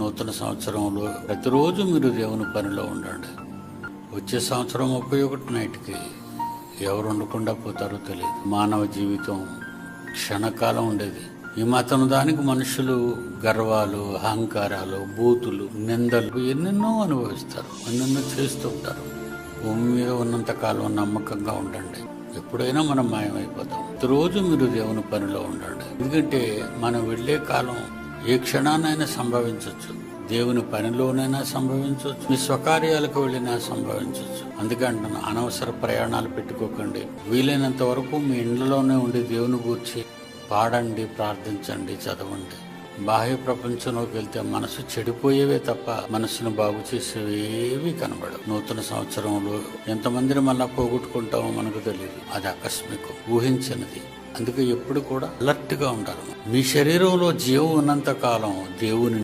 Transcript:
నూతన సంవత్సరంలో ప్రతిరోజు మీరు దేవుని పనిలో ఉండండి. వచ్చే సంవత్సరం ముప్పై ఒకటి నైట్కి ఎవరు ఉండకుండా పోతారో తెలియదు. మానవ జీవితం క్షణకాలం ఉండేది. ఈ మతం దానికి మనుషులు గర్వాలు అహంకారాలు బూతులు నిందలు ఎన్నెన్నో అనుభవిస్తారు ఎన్నెన్నో చేస్తూ ఉంటారు. భూమి మీద ఉన్నంత కాలం నమ్మకంగా ఉండండి. ఎప్పుడైనా మనం మాయమైపోతాం. రోజు మీరు దేవుని పనిలో ఉండండి. ఎందుకంటే మనం వెళ్ళే కాలం ఏ క్షణానైనా సంభవించవచ్చు దేవుని పనిలోనైనా సంభవించవచ్చు మీ స్వకార్యాలకు వెళ్ళినా సంభవించవచ్చు అందుకంటే అనవసర ప్రయాణాలు పెట్టుకోకండి. వీలైనంత వరకు మీ ఇండ్లలోనే ఉండి దేవుని గూర్చి పాడండి ప్రార్థించండి చదవండి. బాహ్య ప్రపంచంలోకి వెళ్తే మనసు చెడిపోయేవే తప్ప మనసును బాగు చేసేవి ఏవి కనబడవు. నూతన సంవత్సరంలో ఎంతమందిని మళ్ళా పోగొట్టుకుంటామో మనకు తెలియదు అది ఆకస్మికం. ఊహించినది. అందుకే ఎప్పుడు కూడా అలర్ట్గా ఉండాలి. మీ శరీరంలో జీవం ఉన్నంత కాలం దేవుని